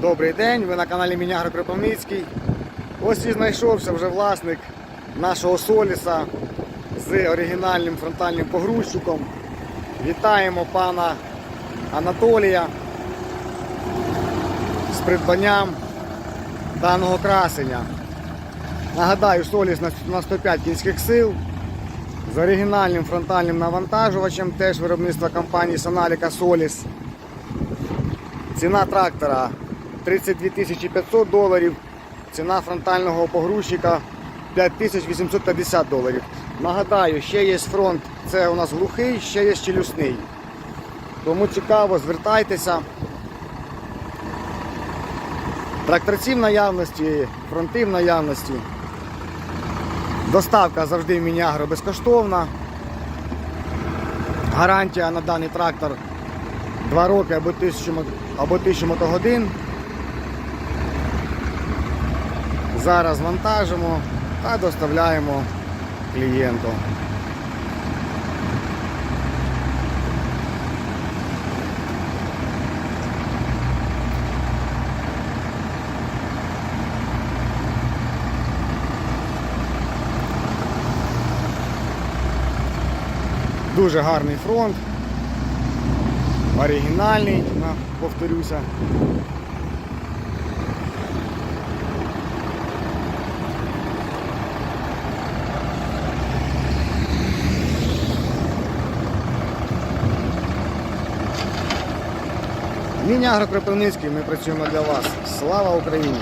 Добрий день, ви на каналі Мінягро Кропивницький. Ось і знайшовся вже власник нашого Соліса з оригінальним фронтальним погрузчиком. Вітаємо пана Анатолія з придбанням даного красення. Нагадаю, Соліс на- на 105 кінських сил з оригінальним фронтальним навантажувачем, теж виробництва компанії Соналіка Соліс. Ціна трактора 32 500 доларів. Ціна фронтального погрузчика 5850 доларів. Нагадаю, ще є фронт, це у нас глухий, ще є челюсний. Тому цікаво, звертайтеся. Тракторці в наявності, фронти в наявності. Доставка завжди в Мінягро безкоштовна. Гарантія на даний трактор 2 роки або 1000, мо- або 1000 мотогодин. Зараз вантажимо та доставляємо клієнту. Дуже гарний фронт. Оригінальний, на- повторюся. Міня Агрокропивницький, ми працюємо для вас. Слава Україні!